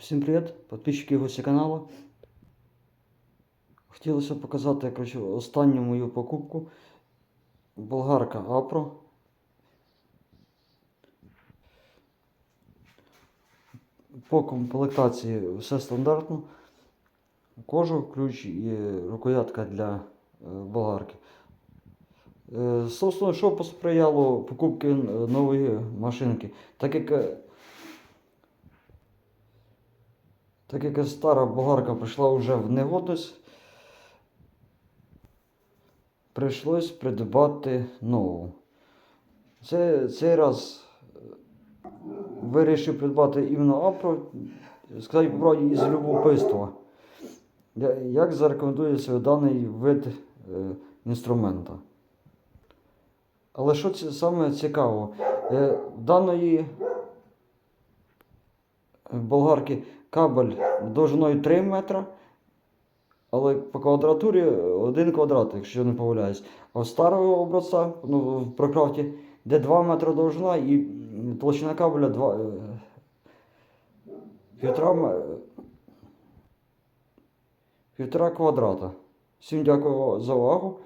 Всім привіт, підписчики гості каналу. Хотілося показати коротше, останню мою покупку. Болгарка Апро. По комплектації все стандартно. Кожух, ключ і рукоятка для е, болгарки. Е, Собственно, що посприяло покупки е, нової машинки. Так як е, Так як стара болгарка прийшла вже в негодність, прийшлось придбати нову. Це, цей раз е, вирішив придбати іменно Апро, сказати по правді, із любопитства. Як зарекомендує себе даний вид е, інструмента. Але що це саме цікаво, е, в даної болгарки кабель довжиною 3 метра, але по квадратурі 1 квадрат, якщо не помиляюсь. А в старого образця, ну, в прокрафті, де 2 метри довжина і толщина кабеля 2, е, півтора, півтора квадрата. Всім дякую за увагу.